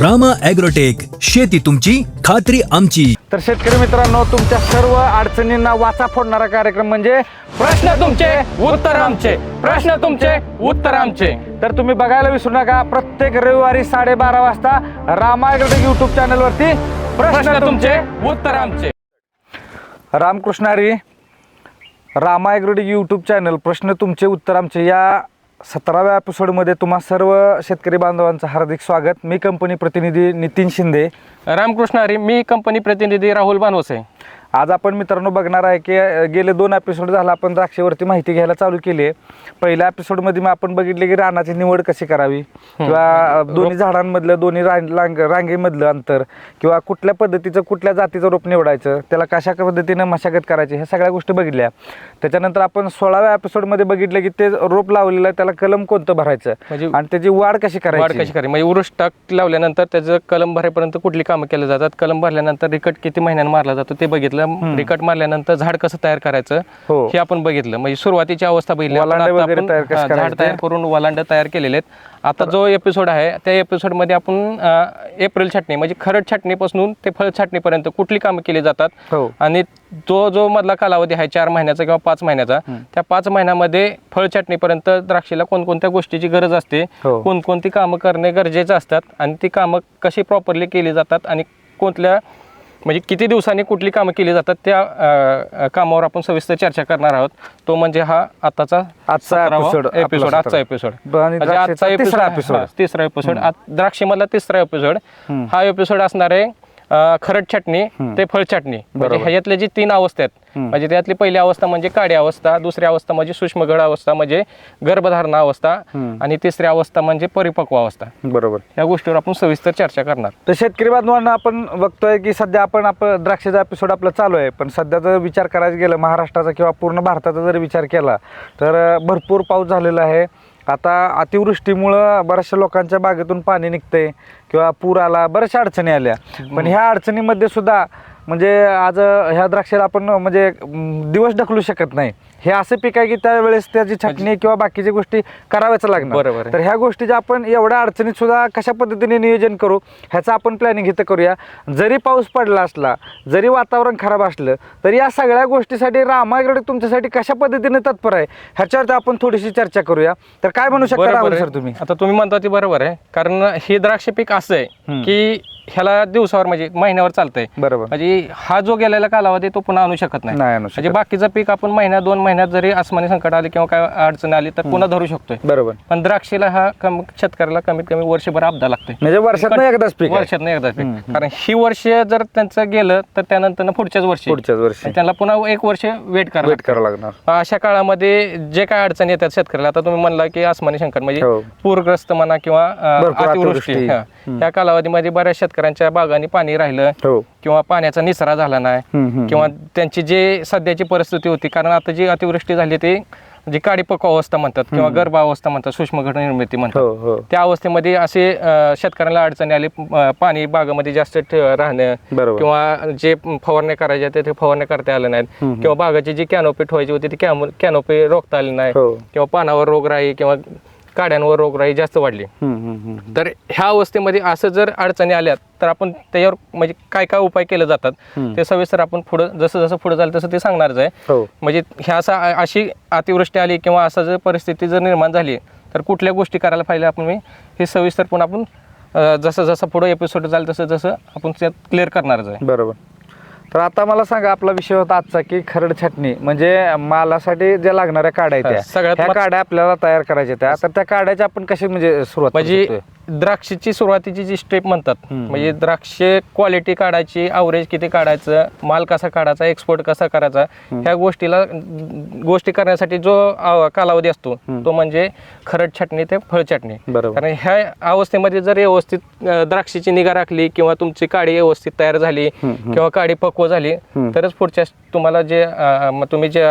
Rama agrotech शेती तुमची खात्री आमची. तर शेतकरी मित्रांनो तुमच्या सर्व अडचणींना वाचा फोडणारा कार्यक्रम म्हणजे प्रश्न तुमचे उत्तर आमचे. प्रश्न तुमचे उत्तर आमचे. तर तुम्ही बघायला विसरू नका प्रत्येक रविवारी साडेबारा वाजता रामायगड युट्यूब चॅनलवरती प्रश्न तुमचे उत्तर आमचे. रामकृष्णारी रामायगड यूट्यूब चॅनल प्रश्न तुमचे उत्तर आमचे. या सतराव्या एपिसोडमध्ये तुम्हा सर्व शेतकरी बांधवांचं हार्दिक स्वागत. मी कंपनी प्रतिनिधी नितीन शिंदे. रामकृष्ण हरी मी कंपनी प्रतिनिधी राहुल बानवसे. आज आपण मित्रांनो बघणार आहे की गेले दोन एपिसोड झाला आपण द्राक्षेवरती माहिती घ्यायला चालू केली आहे. पहिल्या एपिसोडमध्ये मग आपण बघितले की रानाची निवड कशी करावी? किंवा दोन्ही झाडांमधलं दोन्ही रांग रांग- रांगेमधलं अंतर किंवा कुठल्या पद्धतीचं कुठल्या जातीचं रोप निवडायचं त्याला कशा पद्धतीनं मशागत करायची ह्या सगळ्या गोष्टी बघितल्या. त्याच्यानंतर आपण सोळाव्या एपिसोडमध्ये बघितलं की ते रोप लावलेलं आहे त्याला कलम कोणतं भरायचं? म्हणजे आणि त्याची वाढ कशी वाढ करायची? कशी करायची? म्हणजे उरुस टाक लावल्यानंतर त्याचं कलम भरेपर्यंत कुठली कामं केली जातात? कलम भरल्यानंतर रिकट किती महिन्यानं मारला जातो ते बघितलं. रिकट मारल्यानंतर झाड कसं तयार करायचं हो. हे आपण बघितलं. म्हणजे सुरुवातीची अवस्था बघितली. आपण आपण, झाड? तयार करून वलांड तयार केलेले आहेत. आता जो एपिसोड आहे त्या एपिसोडमध्ये आपण अं, एप्रिल छाटणी म्हणजे खरड छाटणीपासून ते फळ छाटणीपर्यंत कुठली कामं केली जातात? हो. आणि तो जो मधला कालावधी आहे चार महिन्याचा किंवा पाच महिन्याचा त्या पाच महिन्यामध्ये फळ छाटणीपर्यंत द्राक्षीला कोणकोणत्या गोष्टीची गरज असते? हो. कोणकोणती कामं करणे गरजेचं असतात? आणि ती कामं कशी प्रॉपरली केली जातात? आणि कोणत्या म्हणजे किती दिवसांनी कुठली कामं केली जातात त्या अं, कामावर आपण सविस्तर चर्चा करणार आहोत. तो म्हणजे हा आताचा आजचा episode, आपला एपिसोड सतरा. आजचा एपिसोड आणि द्राक्षेचा तिसरा episode. तिसरा एपिसोड द्राक्षीमधला तिसरा एपिसोड हा एपिसोड असणार आहे अं, खरड छाटणी ते फळ छाटणी म्हणजे ह्याच्यातले जी तीन अवस्था आहेत म्हणजे त्यातली पहिली अवस्था म्हणजे काडी अवस्था दुसरी अवस्था म्हणजे सूक्ष्मगड अवस्था म्हणजे गर्भधारणा अवस्था आणि तिसरी अवस्था म्हणजे परिपक्व अवस्था. बरोबर. या गोष्टीवर आपण सविस्तर चर्चा करणार. तर शेतकरी बांधवांना आपण बघतोय की सध्या आपण आपण द्राक्षाचा एपिसोड आपला चालू आहे पण सध्या जर विचार करायचा गेला महाराष्ट्राचा किंवा पूर्ण भारताचा जर विचार केला तर भरपूर पाऊस झालेला आहे. आता अतिवृष्टीमुळं बऱ्याचशा लोकांच्या बागेतून पाणी निघतंय किंवा पूर आला बऱ्याचशा अडचणी आल्या. पण ह्या अडचणीमध्ये सुद्धा म्हणजे आज ह्या द्राक्षाला आपण म्हणजे दिवस ढकलू शकत नाही. हे असं पीक आहे की त्यावेळेस त्याची छटणी किंवा बाकीच्या गोष्टी कराव्याच लागणार. बरोबर आहे. तर ह्या गोष्टीचे आपण एवढ्या अडचणीत सुद्धा कशा पद्धतीने नियोजन करू ह्याचं आपण प्लॅनिंग इथं करूया. जरी पाऊस पडला असला जरी वातावरण खराब असलं तरी या सगळ्या गोष्टीसाठी रामायगड तुमच्यासाठी कशा पद्धतीने तत्पर आहे ह्याच्यावरती आपण थोडीशी चर्चा करूया. तर काय म्हणू शकता बरोबर राहुल आहे. सर तुम्ही? आता तुम्ही म्हणता ते बरोबर आहे. कारण हे द्राक्ष पीक असं आहे की ह्याला दिवसावर म्हणजे महिन्यावर चालतंय. बरोबर. म्हणजे हा जो गेलेला कालावधी तो पुन्हा आणू शकत नाही. नाही आणू शकत. म्हणजे बाकीचं पीक आपण महिन्यात दोन महिन्यात जरी आसमानी संकट आले किंवा काय अडचण आली तर पुन्हा धरू शकतोय. बरोबर. पण द्राक्षीला हा कम शेतकऱ्याला कमीत कमी वर्षभर आपदा लागते म्हणजे वर्षात एकदाच पीक आहे. वर्षात नाही एकदाच पीक. कारण ही वर्ष जर त्यांचं गेलं तर त्यानंतर पुढच्याच वर्षी. पुढच्याच वर्षी. आणि त्यांना पुन्हा एक वर्ष वेट करावं वेट करावं लागणार. अशा काळामध्ये जे काय अडचणी येतात शेतकऱ्याला आता तुम्ही म्हणला की आसमानी संकट म्हणजे हो. पूरग्रस्त म्हणा किंवा अं, भरपूर अतिवृष्टी अतिवृष्टी. हा. या कालावधीमध्ये बऱ्याच शेतकऱ्यांच्या बागांनी पाणी राहिलं हो. किंवा पाण्याचा निचरा झाला नाही किंवा त्यांची जे सध्याची परिस्थिती होती कारण आता जी अतिवृष्टी झाली ती जी काडीपक्व अवस्था म्हणतात किंवा गर्भावस्था म्हणतात सूक्ष्म घट निर्मिती म्हणतात. हो हो. त्या अवस्थेमध्ये असे शेतकऱ्यांना अडचणी आली पाणी बागामध्ये जास्त राहणं. किंवा जे फवारण्या करायच्या ते ते फवारण्या करता आल्या नाहीत. किंवा बागाची जी कॅनोपी ठेवायची होती ती कॅनोपी रोखता आली नाही. किंवा पानावर रोगराई किंवा काड्यांवर रोगराई जास्त वाढली. तर ह्या अवस्थेमध्ये असं जर अडचणी आल्यात तर आपण त्याच्यावर म्हणजे काय काय उपाय केले जातात ते सविस्तर आपण पुढं जसं जसं पुढे जाईल तसं ते सांगणारच आहे. हो. म्हणजे ह्या असा अशी अतिवृष्टी आली किंवा असं जर परिस्थिती जर निर्माण झाली तर कुठल्या गोष्टी करायला पाहिजे आपण मी हे सविस्तर पण आपण जसं जसं पुढे एपिसोड जाईल तसं जसं आपण त्यात क्लिअर करणारच आहे. बरोबर. तर आता मला सांगा आपला विषय होता आजचा की खरड छाटणी. म्हणजे मालासाठी ज्या लागणाऱ्या काड्या आहेत हा, त्या सगळ्यात ह्या मग- काड्या आपल्याला तयार करायच्या त्या तर त्या काड्याच्या आपण कशी म्हणजे सुरुवात करू म्हणजे शकतोय? द्राक्षीची सुरुवातीची जी स्टेप म्हणतात म्हणजे द्राक्ष क्वालिटी काढायची अवरेज किती काढायचं माल कसा काढायचा एक्सपोर्ट कसा करायचा ह्या गोष्टीला गोष्टी करण्यासाठी जो कालावधी असतो तो म्हणजे खरड छाटणी ते फळ छाटणी. बरोबर. कारण ह्या अवस्थेमध्ये जर व्यवस्थित अं, द्राक्षीची निगा राखली किंवा तुमची काडी व्यवस्थित तयार झाली किंवा काडी पक्व झाली तरच पुढच्या तुम्हाला जे अं, तुम्ही जे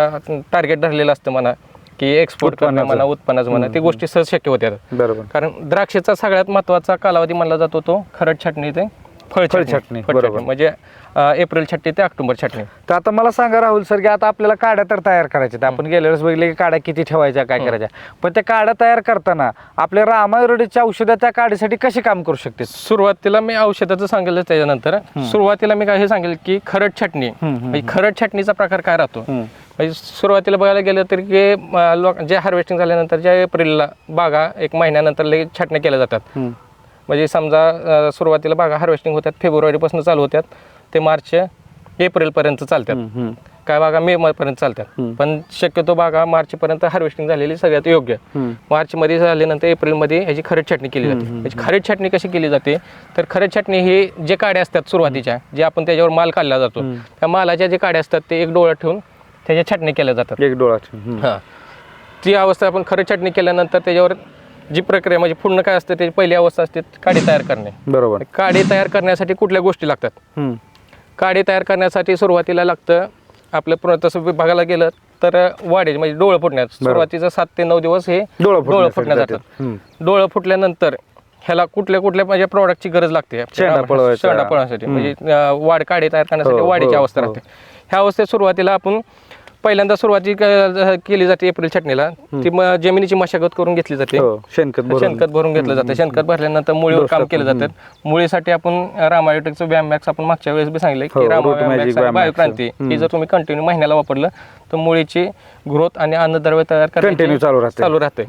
टार्गेट धरलेलं असतं म्हणा की एक्सपोर्ट करणं. म्हणा उत्पन्नाचं म्हणा ती गोष्टी सहज शक्य होत्या बरोबर. कारण द्राक्षेचा सगळ्यात महत्त्वाचा कालावधी मानला जातो तो खरड छाटणी ते फळ छाटणी फळ. छाटणी. म्हणजे अं, एप्रिल छाटणी ते ऑक्टोबर छाटणी तर आता मला सांगा राहुल सर की आता आपल्याला काड्या तर तयार करायच्या आपण गेल्या वेळेस बघितले की काड्या किती ठेवायच्या काय करायच्या. पण त्या काड्या तयार करताना आपल्या रामायुर्वेदिकच्या औषधाच्या काडीसाठी कशी काम करू शकते? सुरुवातीला मी औषधाचं सांगेल त्याच्यानंतर. सुरुवातीला मी काय हे सांगेल की खरड छाटणी. म्हणजे खरड छाटणीचा प्रकार काय राहतो? म्हणजे सुरुवातीला बघायला गेलं तर की अं, लोक जे हार्वेस्टिंग झाल्यानंतर ज्या एप्रिलला बागा एक महिन्यानंतर लगेच छाटण्या केल्या जातात. म्हणजे समजा सुरुवातीला बागा हार्वेस्टिंग होतात फेब्रुवारीपासून चालू होतात ते मार्च एप्रिलपर्यंत चालतात काय बागा मे पर्यंत चालतात पण शक्यतो बागा मार्चपर्यंत हार्वेस्टिंग झालेली सगळ्यात योग्य. मार्चमध्ये झाल्यानंतर एप्रिलमध्ये ह्याची खरड छाटणी केली जाते. ह्याची खरड छाटणी कशी केली जाते? तर खरड छाटणी ही जे काड्या असतात सुरुवातीच्या जे आपण त्याच्यावर माल काढला जातो त्या मालाच्या जे काड्या असतात ते एक डोळा ठेवून त्याच्या छाटणी केल्या जातात. एक डोळा हां. ती अवस्था आपण खरड छाटणी केल्यानंतर त्याच्यावर जी प्रक्रिया म्हणजे पूर्ण काय असतं त्याची पहिली अवस्था असते काडी तयार करणे. बरोबर. काडी तयार करण्यासाठी कुठल्या गोष्टी लागतात. काडी तयार करण्यासाठी सुरुवातीला लागतं आपलं पुन्हा तसं बघायला गेलं तर वाढेज म्हणजे डोळं फुटण्यात सुरुवातीचं सात ते नऊ दिवस हे डोळं फुटण्यात जातात. डोळं फुटल्यानंतर ह्याला कुठल्या कुठल्या म्हणजे प्रॉडक्टची गरज लागते. शेंडा पळवण्यासाठी म्हणजे वाढ काडी तयार करण्यासाठी हो, वाढीची हो, अवस्था हो. राहते ह्या अवस्थेत सुरुवातीला आपण पहिल्यांदा सुरुवाती क- केली जाते एप्रिल छटणीला ती म- जमिनीची मशागत करून घेतली जाते. हो शेणखत भरून. शेणखत भरून घेतलं जातं. शेणखत भरल्यानंतर मुळीवर काम केलं जातं. मुळीसाठी आपण रामायोटेकचं व्यायाम मॅक्स आपण मागच्या वेळेस बी सांगितलं हो, की Root Magic रामायोटेक व्यायाम Max. बायोक्रांती ही जर तुम्ही कंटिन्यू महिन्याला वापरलं तर मुळीची ग्रोथ आणि अन्नद्रव्य तयार Continue चालू राहते. चालू राहते.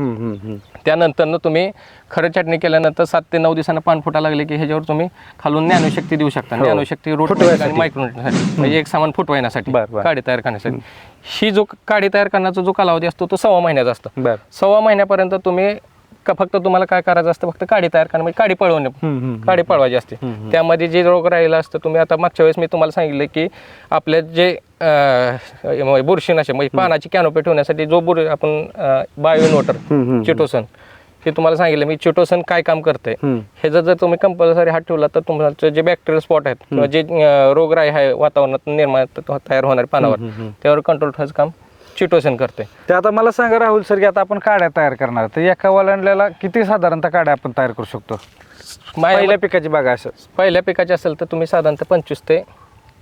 त्यानंतर तुम्ही खरं चटणी केल्यानंतर सात ते नऊ दिवसांना पान फुटा लागले की ह्याच्यावर तुम्ही खालून ज्ञानशक्ती देऊ शकता. ज्ञानशक्ती रोट हो. आणि मायक्रोसाठी म्हणजे एक सामान फुटवायण्यासाठी. काडी तयार करण्यासाठी. ही जो काडी तयार करण्याचा जो कालावधी असतो तो सव्वा महिन्याचा असतो. सव्वा महिन्यापर्यंत तुम्ही का फक्त तुम्हाला काय करायचं असतं फक्त काडी तयार करणं म्हणजे काडी पळवणे. काडी पळवायची असते. त्यामध्ये जे रोग राहिला असतं तुम्ही आता मागच्या वेळेस मी तुम्हाला सांगितलं की आपल्या जे बुरशीनाशक म्हणजे पानाची कॅनोपी ठेवण्यासाठी जो बुर आपण बायो इन्व्हर्टर चिटोसन हे तुम्हाला सांगितलं. मी चिटोसन काय काम करते. हे जर जर तुम्ही कंपल्सरी हात ठेवला तर तुमचं जे बॅक्टेरियल स्पॉट आहेत किंवा जे रोगराई आहे वातावरणात निर्माण तयार होणारे पानावर त्यावर कंट्रोल ठेवायचं काम चिटोसन करते ते आता मला सांगा राहुल सर की आता आपण काड्या तयार करणार तर एका वलांड्याला किती साधारणतः काड्या आपण तयार करू शकतो? पहिल्या पिकाची बागा असं. पहिल्या पिकाचे असेल तर तुम्ही साधारणतः पंचवीस ते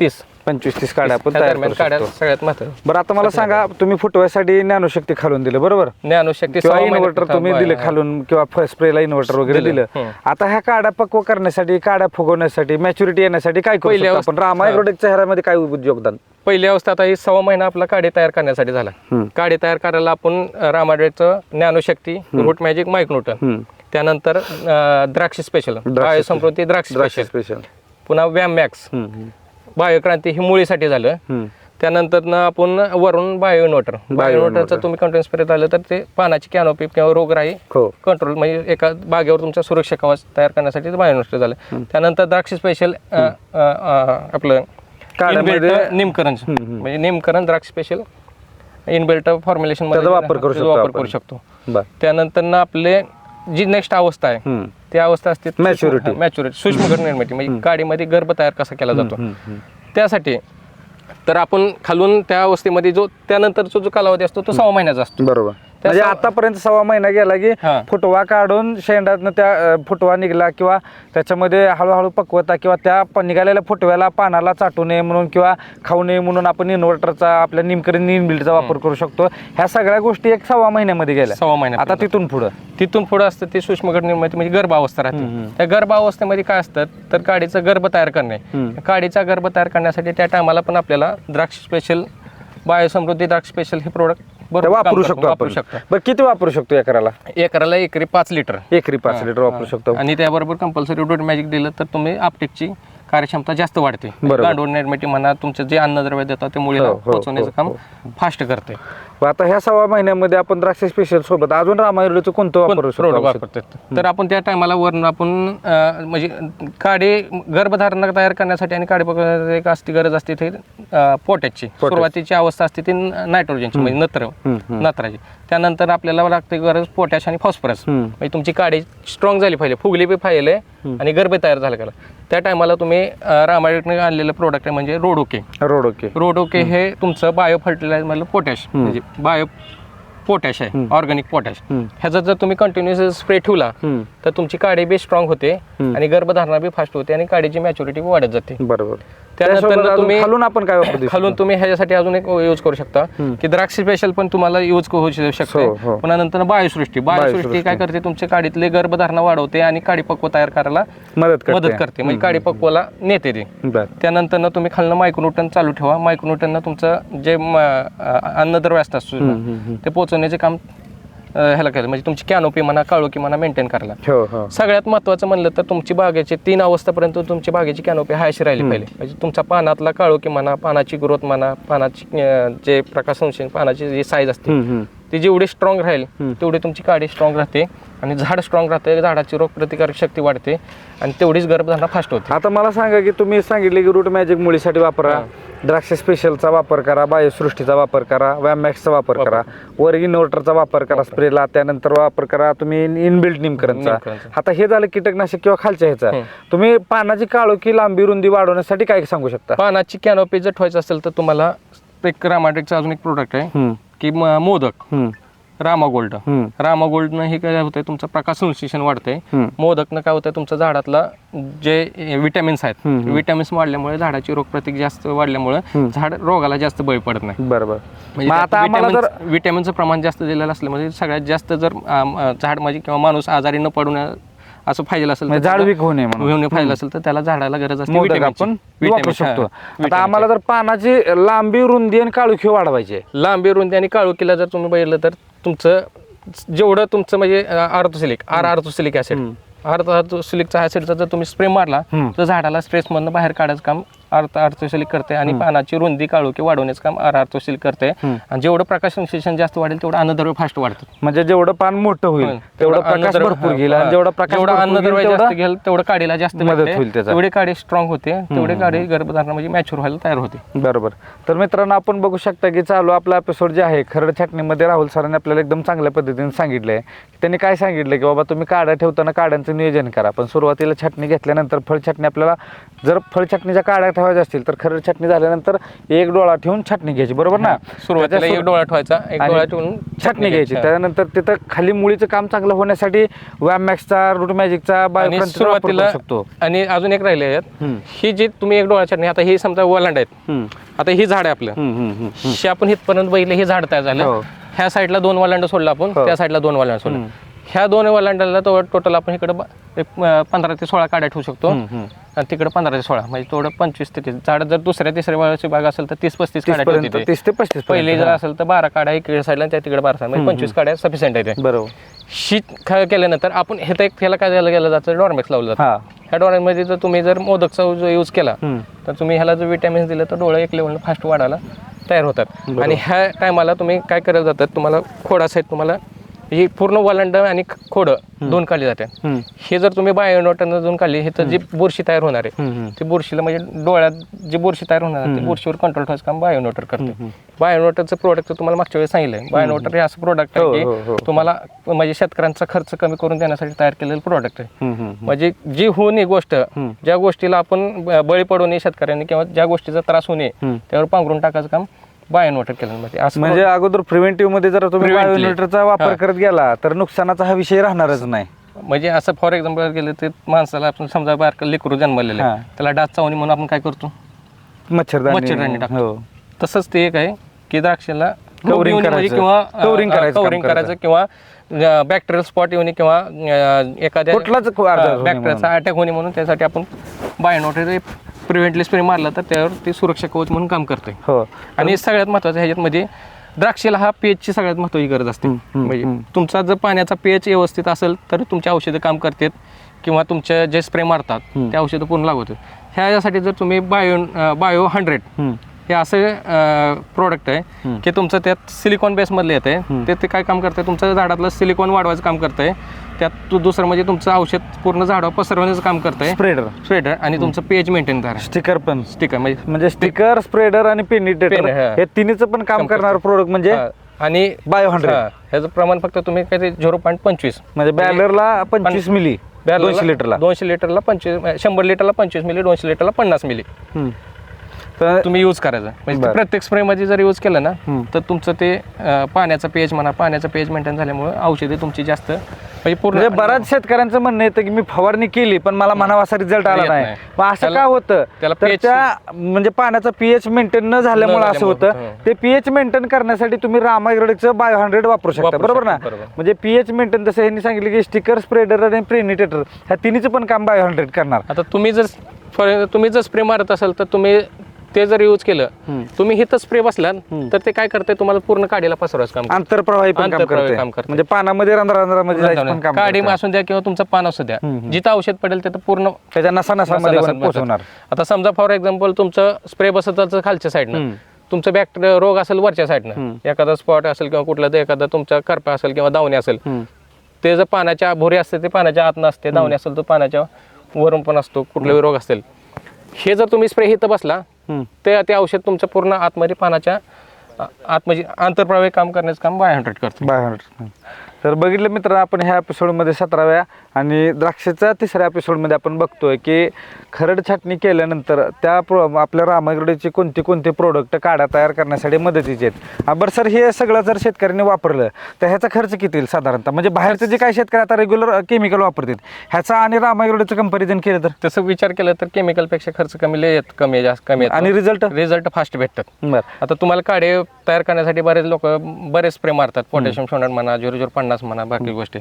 तीस पंचवीस तीस काड्या आपण ह्या तयार दरम्यान करू काढ्या शकतो. सगळ्यात महत्त्वाचं. बरं आता मला सांगा तुम्ही फुटव्यासाठी ज्ञानशक्ती खालून दिलं बरोबर? ज्ञानशक्ती किंवा सहा महिने- इन्व्हर्टर तुम्ही दिले हा. खालून किंवा स्प्रेला इन्व्हर्टर वगैरे दिलं. दिलं. हम्म. आता ह्या काड्या पक्व करण्यासाठी काड्या फुगवण्यासाठी मॅच्युरिटी येण्यासाठी काय करू पहिली शकतो अवस्था- आपण? रामायग्रोडेकच्या ह्यामध्ये काय योगदान पहिली अवस्था आता ही सव्वा महिना आपला काडी तयार करण्यासाठी झाला. हम्म. काडी तयार करायला आपण रामाडेचं ज्ञानशक्ती रूट मॅजिक मायक्रोटन हम्म. त्यानंतर अं, द्राक्ष स्पेशल बायोसंप्रती द्राक्ष द्राक्ष स्पेशल स्पेशल पुन्हा व्याम मॅक्स बायोक्रांती ही मुळीसाठी झालं. त्यानंतर ना आपण वरून बायो इन्व्हर्टर बायो इन्व्हर्टरचं तुम्ही कंटेन स्प्रे झालं तर ते पानाची कॅनोपी किंवा रोगराई हो. कंट्रोल म्हणजे एका बागेवर तुमचा सुरक्षा कवच तयार करण्यासाठी बायो इन्व्हर्टर झालं. त्यानंतर द्राक्ष स्पेशल आपलं निमकरण. म्हणजे निमकरण द्राक्ष स्पेशल इनबिल्ट फॉर्म्युलेशन त्याचा वापर करू शकतो वापर आपण. करू शकतो. बर. त्यानंतर ना आपले जी नेक्स्ट अवस्था आहे हम्म. ती अवस्था असते Maturity. मॅच्युरिटी सूक्ष्म घट निर्मिती म्हणजे गाडीमध्ये गर्भ तयार कसा केला जातो? त्यासाठी तर आपण खालून त्या अवस्थेमध्ये जो त्यानंतरचा जो कालावधी असतो तो सहा महिन्याचा असतो. बरोबर. म्हणजे आतापर्यंत सव्वा महिना गेला की. फुटवा काढून शेंडातनं त्या फुटवा निघला किंवा त्याच्यामध्ये हळूहळू पक्वता किंवा त्या निघालेल्या फुटव्याला पानाला चाटू नये म्हणून किंवा खाऊ नये म्हणून आपण इन्व्हर्टरचा आपल्या निमकरी निमबिल्डचा वापर करू शकतो. ह्या सगळ्या गोष्टी एक सव्वा महिन्यामध्ये गेल्या. सव्वा महिन्यात आता तिथून पुढं. तिथून पुढे असतं ते सूक्ष्म निर्मिती म्हणजे गर्भावस्था राहते. त्या गर्भावस्थेमध्ये काय असतं? तर काडीचं गर्भ तयार करणे. काडीचा गर्भ तयार करण्यासाठी त्या टायमाला पण आपल्याला द्राक्ष स्पेशल बायोसमृद्धी द्राक्ष स्पेशल हे प्रोडक्ट ते वापरू शकतो वापरू आपण. शकतो. बरं किती वापरू शकतो एकराला? एकराला एकरी पाच लिटर. एकरी पाच लिटर वापरू शकतो. आणि त्याबरोबर कंपल्सरी रोड मॅजिक दिलं तर तुम्ही आपटेकची कार्यक्षमता जास्त वाढते. बरोबर. गांडूळ निर्मिती म्हणा तुमचं जे अन्नद्रव्य देतात ते मुळीला हो, हो, पोहोचवण्याचं हो, काम फास्ट करते. व आता ह्या सव्वा महिन्यामध्ये आपण द्राक्ष स्पेशल सोबत अजून रामायुर्वेदचं कोणतं वापरू शकतो प्रोडक्ट औषध? वापरतात. तर आपण त्या टायमाला वरून आपण अं, म्हणजे काडे गर्भधारणा तयार करण्यासाठी आणि काडे पकडण्यासाठी एक असती गरज असते ते पोटॅची सुरुवातीची अवस्था असते ती नायट्रोजनची म्हणजे नत्र नत्राची. त्यानंतर आपल्याला लागते गरज पोटॅश आणि फॉस्फरस म्हणजे तुमची काडी स्ट्रॉंग झाली पाहिजे फुगली बी पाहिजे आणि गर्भ तयार झाला गेला त्या टायमाला तुम्ही रामायणने आणलेलं प्रोडक्ट आहे म्हणजे रोडोके. रोड ओके रोडोके हे तुमचं बायो फर्टिलायझर मधलं पोटॅश. म्हणजे बायो पोटॅश आहे ऑर्गॅनिक पोटॅश. ह्याचा जर तुम्ही कंटिन्युअस स्प्रे ठेवला तर तुमची काडी बी स्ट्रॉंग होते आणि गर्भधारणा बी फास्ट होते आणि काडीची मॅच्युरिटी वाढत जाते. बरोबर. त्यानंतर तुम्ही- खालून आपण काय खालून तुम्ही ह्याच्यासाठी अजून एक यूज करू शकता. की द्राक्ष स्पेशल पण तुम्हाला यूज होऊ शकते. हो, हो. पुन्हा नंतर बायोसृष्टी. बायोसृष्टी. काय करते? तुमच्या काडीतले गर्भधारणा वाढवते आणि काडी पक्व तयार करायला मदत करते. मदत करते. म्हणजे काडी पक्वाला नेते ती. त्यानंतर तुम्ही खालनं मायक्रोन्यूटन चालू ठेवा. मायक्रोन्यूटन तुमचं जे अन्नद्रव्य असतात ते पोहोचवण्याचे काम ह्याला केलं म्हणजे तुमची कॅनोपी म्हणा काळोखी म्हणा मेंटेन करायला. हो हो. सगळ्यात महत्त्वाचं म्हणलं तर तुमची बागेची तीन अवस्थापर्यंत तुमची बागेची कॅनोपी हायशी राहिली पाहिजे म्हणजे तुमचा पानातला काळोखी म्हणा पानाची ग्रोथ म्हणा पानाची जे प्रकाश पानाची जी साईज असते. ती जेवढी स्ट्रॉंग राहील तेवढी तुमची काडी स्ट्रॉंग राहते आणि झाड स्ट्रॉंग राहते झाडाची रोगप्रतिकारक शक्ती वाढते आणि तेवढीच गर्भधारणा फास्ट होते. आता मला सांगा की तुम्ही सांगितले की रूट मॅजिक मुळीसाठी वापरा द्राक्ष स्पेशलचा वापर करा बायोसृष्टीचा वापर करा वॅमॅक्सचा वापर करा वर इन्व्हर्टरचा वापर करा स्प्रेला त्यानंतर वापर करा तुम्ही इनबिल्ट निमकरणचा. आता हे झालं कीटकनाशक किंवा खालच्या ह्याचा. तुम्ही पानाची काळोखी लांबी रुंदी वाढवण्यासाठी काय सांगू शकता? पानाची कॅनोपी जर ठेवायचं असेल तर तुम्हाला एक रामाटेकचं अजून एक प्रोडक्ट आहे. की म- मोदक. हम्म, रामा गोल्ड. हम्म. रामा गोल्डनं हे काय होतंय तुमचं प्रकाश संश्लेषण वाढतंय. हम्म. मोदकनं काय होतं तुमच्या झाडातला जे विटॅमिन्स आहेत विटॅमिन्स वाढल्यामुळे झाडाची रोगप्रतिक जास्त वाढल्यामुळे झाड रोगाला जास्त बळी पडत नाही. बरोबर. म्हणजे मग आता आम्हाला जर विटॅमिनचं प्रमाण जास्त दिलेलं असल्यामुळे सगळ्यात जास्त जर अ, झाड म्हणजे किंवा माणूस आजारी न पडून असं पाहिजे असेल म्हणजे झाड weak होऊ नये म्हणून. असेल तर त्याला झाडाला गरज असते मोदक. आपण वापरू शकतो आता. आम्हाला जर पानाची लांबी रुंदी आणि काळोखी वाढवायची आहे. लांबी रुंदी आणि काळोखीला जर तुम्ही बघितलं तर तुमचं जेवढं तुमचं म्हणजे आर्थोसिलिक आर आर्थोसिलिक ऍसिड आर्थोसिलिकचा ऍसिडचा जर तुम्ही स्प्रे मारला तर झाडाला स्ट्रेसमधनं बाहेर काढायचं काम अर्थ आर्थोसिलिक करते आणि पानाची रुंदी काळोखी वाढवण्याचं काम आर आर्थोसिलिक करते. आणि जेवढं प्रकाश संश्लेषण जास्त वाढेल तेवढं अन्नद्रव्य फास्ट वाढतं. म्हणजे जेवढं पान मोठं होईल तेवढं प्रकाश भरपूर घेईल आणि. जेवढा प्रकाश जेवढं अन्नद्रव्य जास्त घेईल तेवढं काडीला जास्त मदत. होईल त्याचा. तेवढी काडी स्ट्रॉंग होते तेवढी काडी गर्भधारणा म्हणजे मॅच्युअर व्हायला तयार होते. बरोबर. तर मित्रांनो आपण बघू शकता की चालू आपला एपिसोड जे आहे खरड छाटणीमध्ये राहुल सरांनी आपल्याला एकदम चांगल्या पद्धतीने सांगितलंय. त्यांनी काय सांगितलं की बाबा तुम्ही काड्या ठेवताना काड्यांचं नियोजन करा. पण सुरुवातीला छाटणी घेतल्यानंतर फळ छाटणी आपल्याला जर फळ छाटणीच्या काड्या ठेवायच्या असतील तर खरड छाटणी झाल्यानंतर एक डोळा ठेवून छाटणी घ्यायची बरोबर ना सुरुवातीला एक डोळा ठेवायचा एक डोळा ठेवून छाटणी घ्यायची हा. त्यानंतर तिथं खाली मुळीचं काम चांगलं होण्यासाठी वॅमॅक्सचा रूट मॅजिकचा सुरुवातीला शकतो आणि अजून एक राहिले आहेत. ही जी तुम्ही एक डोळा छाटणी आता ही समजा वलांड आहेत. आता ही झाड आहे आपलं. हे आपण इथपर्यंत बघितलं हे झाड तयार हो. झालं ह्या साईडला दोन वलांड सोडलं आपण हो. त्या साईडला दोन वलांड सोडलं ह्या दोन वलांडाला तो टोटल आपण इकडे पंधरा ते सोळा काड्या ठेवू शकतो. आणि तिकडे पंधरा ते सोळा म्हणजे थोडं पंचवीस ते तीस. झाड जर दुसऱ्या तिसऱ्या वयाची बाग असेल तर तीस पस्तीस काड्या. तीस ते पस्तीस पहिले. जर असेल तर बारा काड्या इकडे साईडला त्या तिकडे बारा म्हणजे पंचवीस काड्या सफिशियंट आहे. बरोबर. शीत केल्यानंतर आपण हे तर एक ह्याला काय द्यायला गेलं जातं डॉर्मॅक्स लावलं जातं. ह्या डोळ्यांमध्ये जर तुम्ही जर मोदकचा जो यूज केला. तर तुम्ही ह्याला जर विटॅमिन्स दिलं तर डोळे एक लेवल फास्ट वाढायला तयार होतात. आणि ह्या टायमाला तुम्ही काय करायला जातात तुम्हाला खोडासाठी तुम्हाला ही पूर्ण वलांड आणि खोडं दोन काढली जाते. हे जर तुम्ही बायोनोटन दोन काढली हे तर जी बुरशी तयार होणार आहे. ती बुरशीला म्हणजे डोळ्यात जी बुरशी तयार होणार आहे ती बुरशीवर कंट्रोल ठेवायचं काम बायोनोटर करते. बायोनोटरचं प्रोडक्ट तुम्हाला मागच्या वेळेस सांगितलंय. बायोनोटर हे असं प्रोडक्ट हो, आहे हो, हो. की तुम्हाला म्हणजे शेतकऱ्यांचा खर्च कमी करून देण्यासाठी तयार केलेलं प्रोडक्ट आहे. म्हणजे जी होऊ नये गोष्ट ज्या गोष्टीला आपण बळी पडू नये शेतकऱ्यांनी किंवा ज्या गोष्टीचा त्रास होऊ नये त्यावर पांघरून टाकायचं काम बायोनोटर केलं म्हणजे असं म्हणजे अगोदर प्रिव्हेंटिव्हमध्ये जर तुम्ही Preventive. वापर करत गेला तर नुकसानाचा हा विषय राहणारच नाही म्हणजे असं फॉर एक्झाम्पल गेलं तर माणसाला आपण समजा बारकं लेकरू जन्मलेलं आहे हा. त्याला डास चावणी म्हणून आपण काय करतो मच्छरदाणी मच्छरदाणी टाकतो. हो तसंच ते एक आहे की द्राक्षाला Covering रोग येऊ नये म्हणजे करायचं. किंवा Covering करायचं काम कवरिंग करायचं करायचं. किंवा बॅक्टेरियल स्पॉट येऊ नये किंवा अं, एखाद्या कुठलाच आजार होऊ नये बॅक्टेरियाचा अटॅक होणे म्हणून त्यासाठी आपण बायोनोटर प्रिव्हेंटली स्प्रे मारला तर त्यावर ती सुरक्षा कवच म्हणून काम करते हो. आणि सगळ्यात महत्वाचं ह्याच्यामध्ये द्राक्षेला हा pH ची सगळ्यात महत्वाची गरज असते. म्हणजे तुमचा जर पाण्याचा पीएच व्यवस्थित असेल तर तुमची औषधं काम करतात किंवा तुमचे जे स्प्रे मारतात ते औषधं पूर्ण लागू ह्यासाठी जर तुम्ही बायो बायो हंड्रेड. हे असं प्रोडक्ट आहे की तुमचं त्यात सिलिकॉन बेसमधलं येतं ते ते काय काम करतंय? तुमचं झाडातलं सिलिकॉन वाढवायचं काम करतंय. त्यात तू दुसरं म्हणजे तुमचं औषध पूर्ण झाडावर पसरवण्याचं काम करतंय. स्प्रेडर स्वेटर आणि तुमचं पीएच मेंटेन करा. स्टिकर पण. स्टिकर म्हणजे म्हणजे स्टिकर स्प्रेडर आणि पेनिटेटर हा. तिन्हीचं पण काम करणार प्रोडक्ट म्हणजे आणि बायो हंड्रेड ह्याचं प्रमाण फक्त तुम्ही काय ते झिरो पॉईंट पंचवीस. म्हणजे बॅलरला पंचवीस मिली दोनशे लिटरला दोनशे लिटरला पंचवीस शंभर लिटरला पंचवीस मिली दोनशे लिटरला पन्नास मिली. तर तुम्ही यूज करायचं म्हणजे बरं. प्रत्येक स्प्रे मध्ये जर यूज केलं ना हम्म. तर तुमचं ते अं, पाण्याचं पेज म्हणा पाण्याचं पेज मेंटेन झाल्यामुळे औषधे तुमची जास्त म्हणजे पूर्ण म्हणजे बऱ्याच शेतकऱ्यांचं म्हणणं येतं की मी फवारणी केली पण मला म्हणावा असा रिझल्ट आला येत नाही नाही. मग असं त्याला- का होतं त्याला तर pH त्या म्हणजे पाण्याचा पीएच मेंटेन न झाल्यामुळे असं झाल्यामुळे होतं होतं. ते पीएच मेंटेन करण्यासाठी तुम्ही रामायग्रोडिकचं बायो हंड्रेड वापरू शकता वापरू बरोबर ना शकता, बरोबर. म्हणजे पीएच मेंटेन जसं यांनी सांगितलं की स्टिकर स्प्रेडर आणि प्रेनिटेटर ह्या तिन्हीचं पण काम बायो हंड्रेड करणार आता तुम्ही जर तुम्ही जर स्प्रे मारत असाल तर तुम्ही ते जर यूज केलं तुम्ही हिथं स्प्रे बसला तर ते काय करते तुम्हाला पूर्ण काडीला पसरवायचं काम. आंतरप्रवाही काम करते. म्हणजे पानामध्ये रंध्रा रंध्रामध्ये जायचं पण काम काडी. असून द्या किंवा तुमचं पान असू द्या. जिथं औषध पडेल तिथं पूर्ण त्याच्या नसा नसा- आता समजा फॉर एक्झाम्पल तुमचं स्प्रे बसत खालच्या साईडनं तुमचं बॅक्टेरिया रोग असेल वरच्या साईडनं एखादा स्पॉट असेल किंवा कुठला तर एखादा तुमचा करपा असेल किंवा दावणी असेल. ते जर पाण्याच्या भोरी असते ते पाण्याच्या आत नसते दावणी असेल तर पाण्याच्या वरून पण असतो कुठलाही रोग असेल. हे जर तुम्ही स्प्रे इथं बसला ते ते औषध तुमचं पूर्ण आतमध्ये पाण्याच्या आ- आतमध्ये आंतरप्रवाही काम करण्याचं काम बाय हंड्रेड करतो. By hundred. तर बघितलं मित्र आपण ह्या एपिसोडमध्ये सतराव्या आणि द्राक्षाच्या तिसऱ्या एपिसोडमध्ये आपण बघतोय की खरड छाटणी केल्यानंतर त्या प्रो आपल्या रामागडीचे कोणते कोणते प्रोडक्ट काड्या तयार करण्यासाठी मदतीचे आहेत. हा, बरं सर हे सगळं जर शेतकऱ्यांनी वापरलं तर ह्याचा खर्च किती येईल साधारणतः? म्हणजे बाहेरचे जे काही शेतकरी आता रेग्युलर केमिकल वापरतात ह्याचा आणि रामागडीचं कंपॅरिझन केलं तर? तसं विचार केला तर केमिकलपेक्षा खर्च कमी लय येत कमी जास्त कमी. आणि रिझल्ट रिझल्ट फास्ट भेटतात. बरं. आता तुम्हाला काडे तयार करण्यासाठी बरेच लोक बरेच स्प्रे मारतात पोटॅशियम सोनट म्हणा झिरो झिरो पन्नास म्हणा बाकी गोष्टी.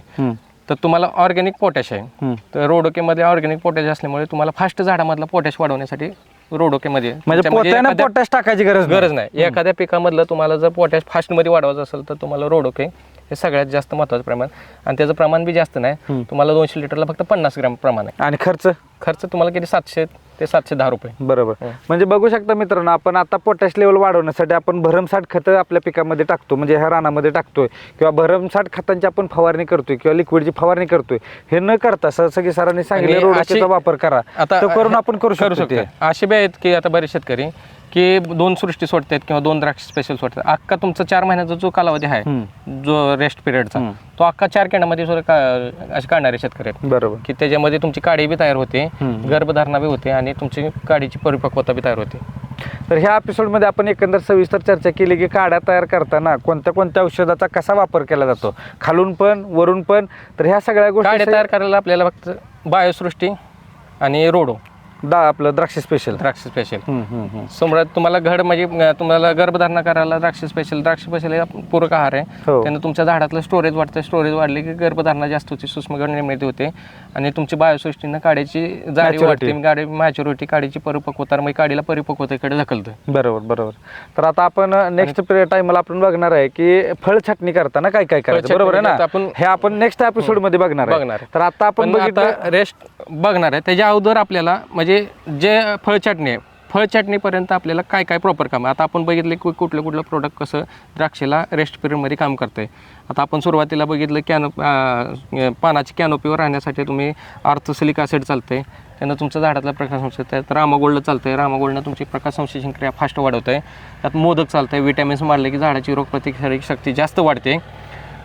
तर तुम्हाला ऑर्गॅनिक पोटॅश आहे. तर रोडोकेमध्ये ऑर्गॅनिक पोटॅश असल्यामुळे तुम्हाला फास्ट झाडामधला पोटॅश वाढवण्यासाठी रोडोकेमध्ये म्हणजे एखाद्या- पोटॅश टाकायची गरज गरज नाही. एखाद्या पिकामधलं तुम्हाला जर पोटॅश फास्टमध्ये वाढवायचं असेल तर तुम्हाला रोडोके हे सगळ्यात जास्त महत्वाचं प्रमाण. आणि त्याचं प्रमाण बी जास्त नाही. तुम्हाला दोनशे लिटरला फक्त पन्नास ग्रॅम प्रमाण आहे. आणि खर्च? खर्च तुम्हाला किती? सातशे ते सातशे दहा रुपये. बरोबर. म्हणजे बघू शकता मित्रांनो आपण आता पोटॅश लेवल वाढवण्यासाठी आपण भरमसाठ खतं आपल्या पिकामध्ये टाकतो. म्हणजे ह्या रानामध्ये टाकतोय. किंवा भरमसाठ खतांची आपण फवारणी करतोय किंवा लिक्विडची फवारणी करतोय. हे न करता जसं की सरांनी सांगितलं रोडचा वापर करा. आता करून आपण करू शकतो. असे बी आहेत की आता बरेच शेतकरी की दोन सृष्टी सोडतात किंवा दोन द्राक्ष स्पेशल सोडतात अख्खा तुमचा चार महिन्याचा जो कालावधी आहे जो रेस्ट पिरियडचा तो अख्खा चार केंडामध्ये असे काढणारे शेतकरी आहेत. बरोबर. की त्याच्यामध्ये तुमची काडी बी तयार होते गर्भधारणा बी होते आणि तुमची काडीची परिपक्वता बी तयार होते. तर ह्या एपिसोडमध्ये आपण एकंदर सविस्तर चर्चा केली की काड्या तयार करताना कोणत्या कोणत्या औषधाचा कसा वापर केला जातो? खालून पण वरून पण? तर ह्या सगळ्या गोष्टी तयार करायला आपल्याला फक्त बायोसृष्टी आणि रोडो. दा आपलं द्राक्ष स्पेशल द्राक्ष स्पेशल समजा तुम्हाला घड म्हणजे तुम्हाला गर्भधारणा करायला द्राक्ष स्पेशल द्राक्ष स्पेशल हे पूरक आहार आहे. हो. त्यानं तुमच्या झाडातलं स्टोरेज वाढतं. स्टोरेज वाढले की गर्भधारणा जास्त होते सूक्ष्म घड निर्मिती होते. आणि तुमची बायोसृष्टीनं काड्याची जाडी Maturity. वाढते. गाडी मॅच्युरिटी काडीची परिपक्वता. म्हणजे काडीला परिपक्वतेकडे ढकलतं बरोबर बरोबर. तर आता आपण नेक्स्ट टाइमला आपण बघणार आहे की फळ छाटणी करताना काय काय करायचं? बरोबर आहे ना? आपण- हे आपण नेक्स्ट एपिसोडमध्ये बघणार आहे. बघणार. तर आता आपण पण बघितलं आता रेस्ट बघणार आहे. त्याच्या अगोदर आपल्याला म्हणजे म्हणजे जे फळचटणी आहे फळचटणीपर्यंत आपल्याला काय काय प्रॉपर काम आता आपण बघितलं की कुठलं कुठलं प्रोडक्ट कसं द्राक्षेला रेस्ट पिरियडमध्ये काम करतंय. आता आपण सुरुवातीला बघितलं कॅनो पानाची कॅनोपीवर राहण्यासाठी तुम्ही आर्थोसिलिक ॲसिड आहे त्यानं तुमच्या झाडातला प्रकाश संश्लेषण त्यात रामागोल्ड चालतंय. रामागोल्डनं तुमची प्रकाश संशोधन क्रिया फास्ट वाढवत आहे त्यात मोदक चालतंय. विटॅमिन्स मारले की झाडाची रोगप्रतिकारक शक्ती जास्त वाढते.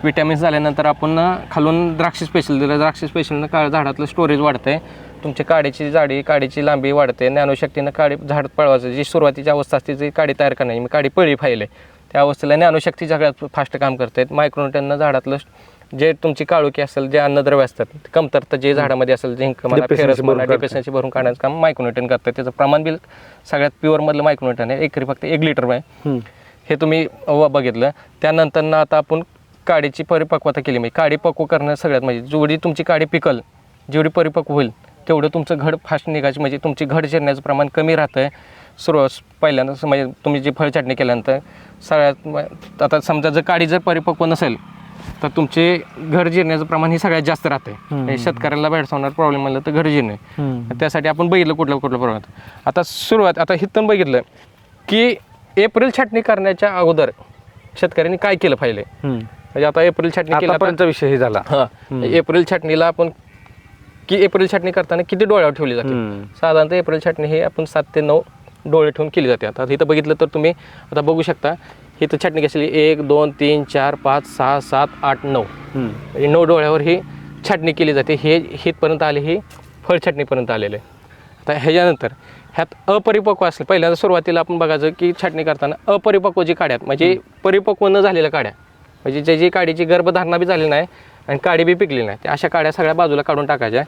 विटॅमिन्स झाल्यानंतर आपण खालून द्राक्ष स्पेशल दिलं द्राक्ष स्पेशलनं का झाडातलं स्टोरेज वाढतंय. तुमची काडीची जाडी काडीची लांबी वाढते. ज्ञानशक्तीनं काडी झाड पळवायचं. जी सुरुवातीची अवस्था असते जी काडी तयार करण्याची मी काडी पळी फायले त्या अवस्थेला ज्ञानशक्ती सगळ्यात फास्ट काम करते. मायक्रोन्यूटननं झाडातलं जे तुमची काळुकी असेल जे अन्नद्रव्य असतात कमतरता जे झाडामध्ये असेल झिंक फेरस भरून म्हणा काढण्याचं काम मायक्रोन्यूटन करतं. त्याचं प्रमाण बिल सगळ्यात प्युअरमधलं मायक्रोन्यूटन आहे. एकरी फक्त एक लिटर आहे हे तुम्ही बघितलं. त्यानंतर ना आता आपण काडीची परिपक्वता केली. म्हणजे काडी पक्व करणं सगळ्यात म्हणजे जेवढी तुमची काडी पिकल जेवढी परिपक्व होईल तेवढं तुमचं घड फास्ट निघायचं म्हणजे तुमची घड चिरण्याचं प्रमाण कमी राहतं आहे सुरुवात पहिल्यांदा म्हणजे तुम्ही जी फळछाटणी केल्यानंतर सगळ्यात आता समजा जर काडी जर परिपक्व नसेल तर तुमचे घर जिरण्याचं प्रमाण हे सगळ्यात जास्त राहते शेतकऱ्याला भेडसावणार प्रॉब्लेम म्हणलं तर घर जिरणे त्यासाठी आपण बघितलं कुठलं कुठलं प्रमाण आता सुरुवात आता हिथून बघितलं की एप्रिल छाटणी करण्याच्या अगोदर शेतकऱ्यांनी काय केलं पाहिजे म्हणजे आता एप्रिल छाटणी केली आता- आतापर्यंतचा विषय हे. झाला एप्रिल छाटणीला आपण की एप्रिल छाटणी करताना किती डोळ्यावर ठेवली जाते? हम्म. साधारणतः एप्रिल छाटणी हे आपण सात ते नऊ डोळे ठेवून केली जाते. आता इथं बघितलं तर तुम्ही आता बघू शकता इथं छाटणी कशी एक दोन तीन चार पाच सहा सात आठ नऊ. म्हणजे नऊ डोळ्यावर ही छाटणी केली जाते. हे हितपर्यंत आले ही फळ छाटणीपर्यंत आलेलं. आहे आता ह्याच्यानंतर ह्यात अपरिपक्व असले पहिल्यांदा सुरुवातीला आपण बघायचं की छाटणी करताना अपरिपक्व जी काड्या आहेत म्हणजे परिपक्व न झालेल्या काड्या म्हणजे ज्याची काडीची गर्भधारणा बी झाली नाही आणि काडी बी पिकली नाही. त्या अशा काड्या सगळ्या बाजूला काढून टाकायच्या.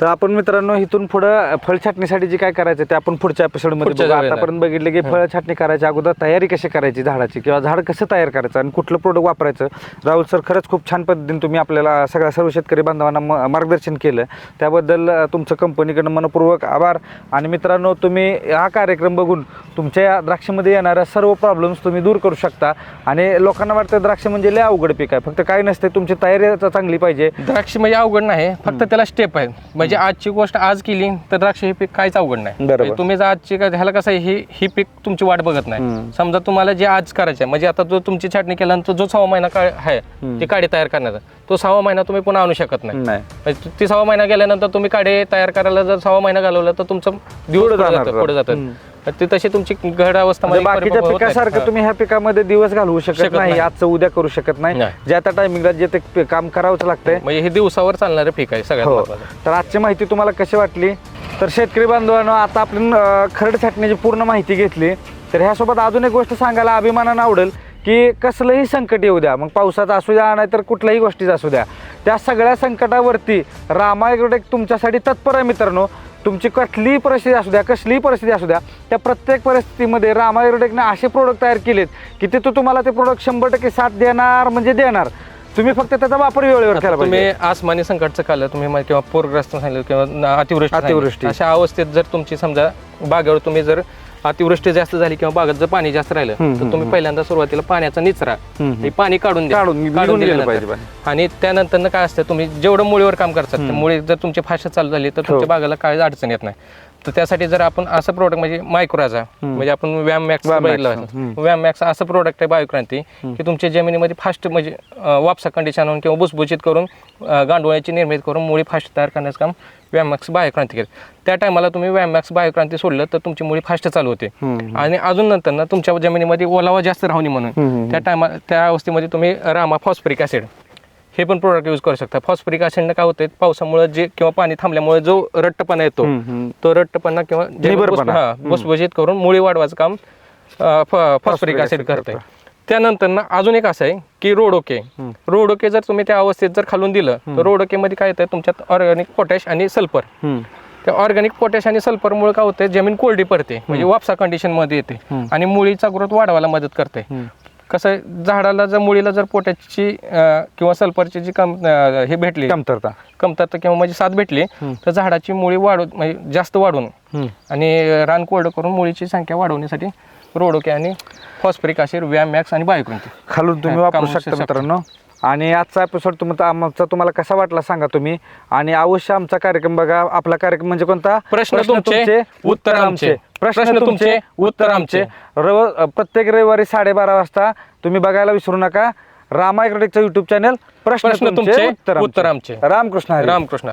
तर आपण मित्रांनो इथून पुढं फळ छाटणीसाठी जे काय करायचं ते आपण पुढच्या एपिसोडमध्ये पुढच्या वेळेला. आतापर्यंत बघितलं की फळ छाटणी करायच्या अगोदर तयारी कशी करायची झाडाची किंवा झाड कसं तयार करायचं आणि कुठलं प्रोडक्ट वापरायचं? राहुल सर खरंच खूप छान पद्धतीने तुम्ही आपल्याला सगळ्या सर्व शेतकरी बांधवांना म- मार्गदर्शन केलं. त्याबद्दल अ, तुमचं कंपनीकडनं मनपूर्वक आभार. आणि मित्रांनो तुम्ही हा कार्यक्रम बघून तुमच्या या द्राक्षामध्ये येणाऱ्या सर्व प्रॉब्लेम्स तुम्ही दूर करू शकता. आणि लोकांना वाटतं द्राक्ष म्हणजे लय अवघड पीक आहे. फक्त काय नसते तुमची तयारी चांगली पाहिजे. द्राक्ष म्हणजे अवघड नाही फक्त त्याला स्टेप आहे. म्हणजे आजची गोष्ट आज केली तर द्राक्ष हे पीक काहीच अवघड नाही. बरोबर. म्हणजे तुम्ही जर आजची ह्याला कसं आहे ही ही पीक तुमची वाट बघत. नाही. समजा तुम्हाला जे आज करायचं आहे म्हणजे आता जो तुमची छाटणी केल्यानंतर जो सहा महिना काळ आहे ती काडी तयार करण्याचा तो सहा महिना तुम्ही पुन्हा आणू शकत नाही. नाही. म्हणजे ती सहा महिना गेल्यानंतर तुम्ही काडे तयार करायला जर सहा महिना घालवला तर तुमचं दिवस पुढं पुढे जाणार जातं. पुढे. जातात ती तशी तुमची घड अवस्था म्हणजे बाकीच्या परिपक्व होत नाही. पिकासारखं. तुम्ही ह्या पिकामध्ये दिवस घालवू शकत शकत नाही नाही. आजचं उद्या करू शकत नाही. नाही. ज्या त्या टायमिंगला जे ते पी- काम करावंच लागतंय. म्हणजे हे दिवसावर चालणारं पीक आहे सगळ्यात हो. तर आजची माहिती तुम्हाला कशी वाटली? तर शेतकरी बांधवांनो आता आपण अं, खरड छाटण्याची पूर्ण माहिती घेतली. तर ह्यासोबत अजून एक गोष्ट सांगायला अभिमानानं आवडेल की कसलंही संकट येऊ द्या. मग पावसाचा असू द्या नाही तर कुठल्याही गोष्टीचा असू द्या. त्या सगळ्या संकटावरती रामायग्रोटेक तुमच्यासाठी तत्पर आहे मित्रांनो. तुमची कुठलीही परिस्थिती असू द्या कसलीही परिस्थिती असू द्या त्या प्रत्येक परिस्थितीमध्ये रामायग्रोटेकने असे प्रोडक्ट तयार केलेत की तिथं तुम्हाला ते प्रोडक्ट शंभर टक्के साथ देणार म्हणजे देणार तुम्ही फक्त त्याचा वापर वेळेवर केला तुम्ही आसमानी संकटचं कालं तुम्ही किंवा पूरग्रस्त सांगितलं किंवा अतिवृष्टी अतिवृष्टी. अशा अवस्थेत जर तुमची समजा बागेवर तुम्ही जर अतिवृष्टी जास्त झाली किंवा बागेत जर पाणी जास्त राहिलं तर तुम्ही पहिल्यांदा सुरुवातीला पाण्याचा निचरा. हे पाणी काढून द्या. काढून- पाणी. आणि त्यानंतर काय असतं तुम्ही जेवढं मुळीवर काम करतात मुळी जर तुमची फास्ट चालू झाली तर तुमच्या बागेला काही अडचण येत नाही तर त्यासाठी जर आपण असं प्रोडक्ट म्हणजे मायक्रोचा म्हणजे आपण व्यायाम मॅक्स व्यायाम बघितलं. व्यायाम मॅक्स असं प्रोडक्ट आहे बायोक्रांती की तुमच्या जमिनीमध्ये फास्ट म्हणजे वापसा कंडिशन आणून किंवा बुसबुशीत करून गांडोळ्याची निर्मिती करून मुळी फास्ट तयार करण्याचं काम व्यायाम मॅक्स बायोक्रांती केलं. त्या टायमाला तुम्ही व्यायाम मॅक्स बायोक्रांती सोडलं तर तुमची मुळी फास्ट चालू होते. आणि अजून नंतर ना तुमच्या जमिनीमध्ये ओलावा जास्त राहून म्हणून. त्या टायमा त्या अवस्थेमध्ये तुम्ही रामा फॉस्फरिक ॲसिड हे पण प्रोडक्ट यूज करू शकता. फॉस्फरिक ॲसिडनं काय होतं पावसामुळे जे किंवा पाणी थांबल्यामुळे जो रट्टपणा येतो तो रट्टपणा किंवा भुसभुशीत करून मुळी वाढवायचं काम फॉस्फरिक acid करते त्यानंतर ना अजून एक असं आहे की रोडोके. रोडोके जर तुम्ही त्या अवस्थेत जर खालून दिलं तर रोडोकेमध्ये काय येतं तुमच्यात ऑर्गॅनिक पोटॅश आणि सल्फर त्या ऑर्गॅनिक पोटॅश आणि सल्फरमुळे काय होते जमीन कोरडी पडते. म्हणजे वापसा कंडिशनमध्ये येते. आणि मुळीचा ग्रोथ वाढवायला मदत करते कसं आहे, झाडाला जर मुळीला जर पोटॅशची किंवा सल्फरची जी कम अं, हे भेटली कमतरता. कमतरता किंवा म्हणजे साथ भेटली तर झाडाची मुळी वाढू म्हणजे जास्त वाढून आणि रान कोरडं करून मुळीची संख्या वाढवण्यासाठी रोडोके आणि फॉस्फरिक ॲसिड व्यायाम मॅक्स आणि बायोक्रांती खालून तुम्ही वापरू शकता. मित्रांनो. आणि आजचा एपिसोड तुम आमचा तुम्हाला कसा वाटला सांगा तुम्ही. आणि अवश्य आमचा कार्यक्रम बघा. आपला कार्यक्रम म्हणजे कोणता? प्रश्न तुमचे, उत्तर आमचे. प्रश्न तुमचे उत्तर आमचे. रव प्रत्येक रविवारी साडेबारा वाजता तुम्ही बघायला विसरू नका. रामायग्रोटेकचं युट्यूब चॅनल प्रश्न तुमचे उत्तर उत्तर आमचे. रामकृष्ण. रामकृष्ण